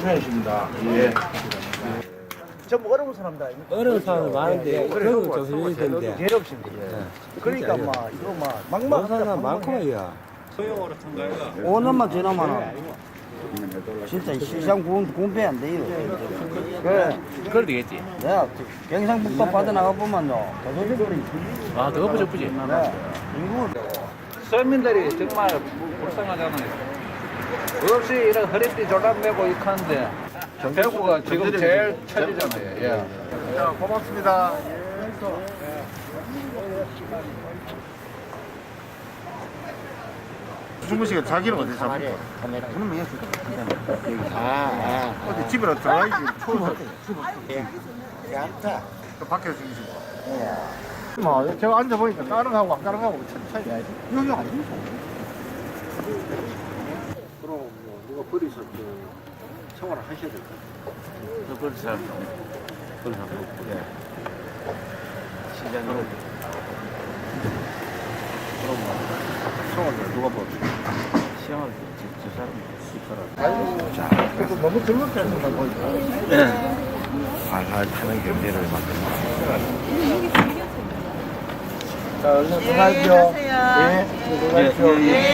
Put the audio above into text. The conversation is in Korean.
편이십니다. 예. 좀 어려운 사람들 아닙니까? 어려운 사람들 많은데 그런 거좀 해야 되는데 괴롭습니다. 그러니까 막 이거 막 막막 못 사람 많고 야 오늘만 지나면은 진짜 시장 군 군배 안 돼요. 그래. 그럴 되겠지. 내가 경상북도 빠져나가 보면요. 도저히 아, 더 부족부지. 네. 인구 서민들이 정말 불쌍하잖아요. 없이 이런 허리띠 졸라 매고 이카는데 대구가 지금 제일 처지잖아요. 예. 자, 고맙습니다. 중구 씨가 자기는 어디 삽니까? 그러면 여기 아, 아. 어디 집에 들어가야지. 추워서. 또 밖에서 죽이시고. 뭐, 제가 앉아보니까 까릉하고 안 까릉하고 참 차이가 여기 아닙니까? 그럼 뭐 누가 버리서 그 생활을 하셔야 될 것 같아요. 그런 사람, 그런 사람 없고. 예. 시장으로. 그럼 뭐, 성을 누가 뭐. 시장을 저, 저 사람 수입하라. 그래도 너무 즐겁게 하신다, 보니까. 살살 타는 경제를 만드는 자, 얼른 들어가십시오. 예, 들어가십시오.